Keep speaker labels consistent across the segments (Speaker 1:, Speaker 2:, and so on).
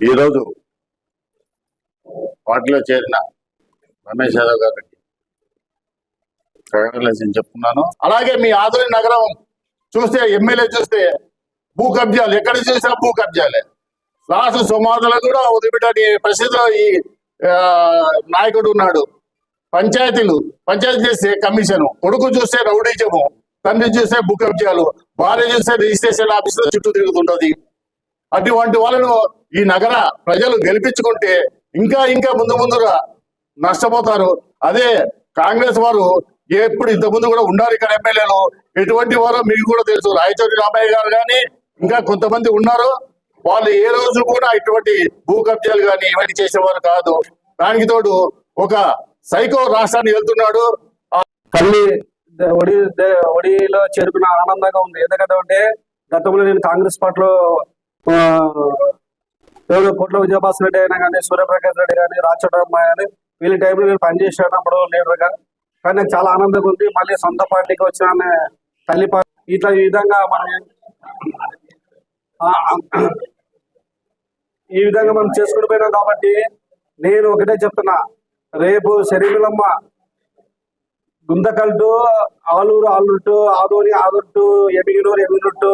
Speaker 1: ఈరోజు పార్టీలో చేరిన రమేష్ యాదవ్ గారికి కంగ్రాచులేషన్ చెప్తున్నాను. అలాగే మీ ఆదరణ నగరం చూస్తే ఎమ్మెల్యే చూస్తే భూ కబ్జాలు. ఎక్కడ చూసినా భూ కబ్జాలే. రాష్ట్ర సమాధులు కూడా వదిలిపెట్టని పరిస్థితిలో ఈ నాయకుడు ఉన్నాడు. పంచాయతీలు పంచాయతీ చేస్తే కమిషన్. కొడుకు చూస్తే రౌడీజము తండ్రి చూస్తే భూ కబ్జాలు భార్య చూస్తే రిజిస్ట్రేషన్ ఆఫీస్ చుట్టూ తిరుగుతుంటది. అటువంటి వాళ్ళను ఈ నగర ప్రజలు గెలిపించుకుంటే ఇంకా ఇంకా ముందు ముందుగా నష్టపోతారు. అదే కాంగ్రెస్ వారు ఎప్పుడు ఇంత ముందు కూడా ఉండాలి ఇక్కడ ఎమ్మెల్యేలు. ఎటువంటి వారో మీకు కూడా తెలుసు. రాయచోటి రామయ్య గారు కానీ ఇంకా కొంతమంది ఉన్నారు. వాళ్ళు ఏ రోజు కూడా ఇటువంటి భూ కబ్జాలు కానీ ఇవన్నీ చేసేవారు కాదు. దానికి తోడు ఒక సైకో రాష్ట్రాన్ని వెళ్తున్నాడు.
Speaker 2: తల్లి ఒడి ఒడిలో చేరుకున్న ఆనందంగా ఉంది. ఎందుకంటే గతంలో నేను కాంగ్రెస్ పార్టీలో ఎవరు కోట్ల విజయభాస్ రెడ్డి అయినా కానీ సూర్యప్రకాష్ రెడ్డి కానీ రాచోటమ్మ కానీ వీళ్ళ టైంలో నేను పనిచేసేటప్పుడు లీడర్గా కానీ నాకు చాలా ఆనందంగా ఉంది. మళ్ళీ సొంత పార్టీకి వచ్చిన తల్లి పార్టీ ఇట్లా ఈ విధంగా మనం ఈ విధంగా మనం చేసుకుని పోయినాం కాబట్టి నేను ఒకటే చెప్తున్నా. రేపు శరీరమ్మ గుందకల్టు ఆలూరు ఆలూరు ఆదోని ఆదుట్టు ఎమిగినూరు ఎమిగినట్టు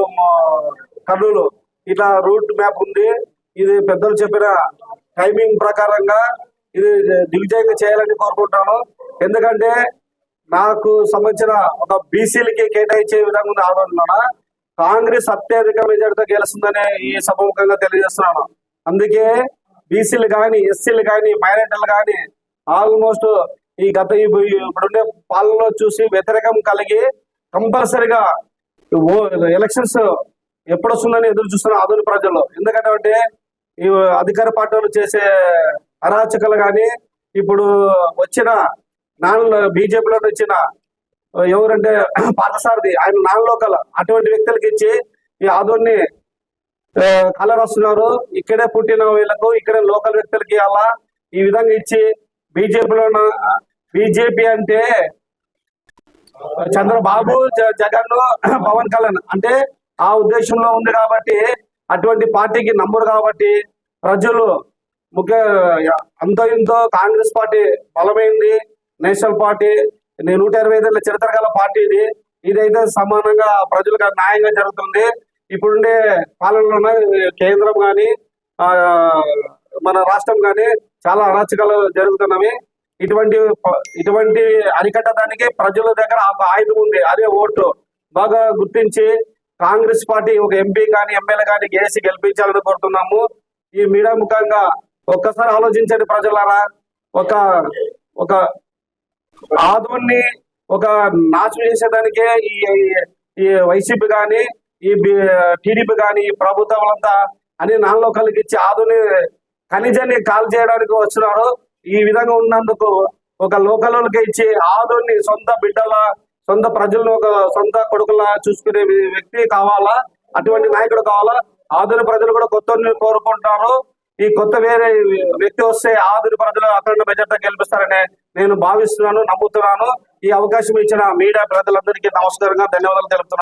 Speaker 2: కర్నూలు ఇట్లా రూట్ మ్యాప్ ఉంది. ఇది పెద్దలు చెప్పిన టైమింగ్ ప్రకారంగా ఇది దిగ్విజయంగా చేయాలని కోరుకుంటాను ఎందుకంటే నాకు సంబంధించిన ఒక బీసీలకి కేటాయించే విధంగా ఉంది ఆదోళన కాంగ్రెస్ అత్యధిక మెజార్టీతో గెలుస్తుందని ఈ సభముఖంగా తెలియజేస్తున్నాను. అందుకే బీసీలు కానీ ఎస్సీలు కానీ మైనార్టీలు కానీ ఆల్మోస్ట్ ఈ గత ఇప్పుడుండే పాలనలో చూసి వ్యతిరేకం కలిగి కంపల్సరిగా ఎలక్షన్స్ ఎప్పుడు వస్తుందని ఎదురు చూస్తున్న ఆధునిక ప్రజల్లో. ఎందుకంటే అంటే ఈ అధికార పార్టీలు చేసే అరాచకలు కానీ ఇప్పుడు వచ్చిన నాన్ బీజేపీలో వచ్చిన ఎవరంటే పార్థసారథి ఆయన నాన్ లోకల్ అటువంటి వ్యక్తులకి ఇచ్చి ఈ ఆధుని కలర్ వస్తున్నారు ఇక్కడే పుట్టిన వీళ్ళకు ఇక్కడే లోకల్ వ్యక్తులకి అలా ఈ విధంగా ఇచ్చి బీజేపీలో బీజేపీ అంటే చంద్రబాబు జగన్ పవన్ కళ్యాణ్ అంటే ఆ ఉద్దేశంలో ఉంది కాబట్టి అటువంటి పార్టీకి నమ్మరు కాబట్టి ప్రజలు ముఖ్య అంత ఇంతో కాంగ్రెస్ పార్టీ బలమైంది నేషనల్ పార్టీ నేను నూట ఇరవై ఐదేళ్ళ చరిత్ర గల పార్టీ ఇది. ఇదైతే సమానంగా ప్రజలకు న్యాయంగా జరుగుతుంది. ఇప్పుడుండే పాలనలోనే కేంద్రం కానీ మన రాష్ట్రం కానీ చాలా అరాచకాలు జరుగుతున్నవి. ఇటువంటి ఇటువంటి అరికట్టడానికి ప్రజల దగ్గర ఒక ఆయుధం ఉంది. అదే ఓటు. బాగా గుర్తించి కాంగ్రెస్ పార్టీ ఒక ఎంపీ కానీ ఎమ్మెల్యే కానీ గేసి గెలిపించాలని కోరుతున్నాము. ఈ మీడియా ముఖంగా ఒక్కసారి ఆలోచించండి ప్రజలారా. ఒక ఒక ఆధున్ని ఒక నాశనం చేసేదానికే ఈ ఈ వైసీపీ కానీ ఈ టీడీపీ కానీ ఈ ప్రభుత్వాలంతా అని నాలో కలిగించి ఆధుని ఖనిజాన్ని కాల్ చేయడానికి వచ్చినారు ఈ విధంగా ఉన్నందుకు ఒక లోకల్కి ఇచ్చి ఆధుని సొంత బిడ్డల సొంత ప్రజల్లో ఒక సొంత కొడుకులా చూసుకునే వ్యక్తి కావాలా? అటువంటి నాయకుడు కావాలా? ఆధునిక ప్రజలు కూడా కొత్త కోరుకుంటారు. ఈ కొత్త వేరే వ్యక్తి వస్తే ఆధునిక ప్రజలు అఖండ మెజార్టీ గెలిపిస్తారని నేను భావిస్తున్నాను నమ్ముతున్నాను. ఈ అవకాశం ఇచ్చిన మీడియా ప్రజలందరికీ నమస్కారంగా ధన్యవాదాలు తెలుపుతున్నాను.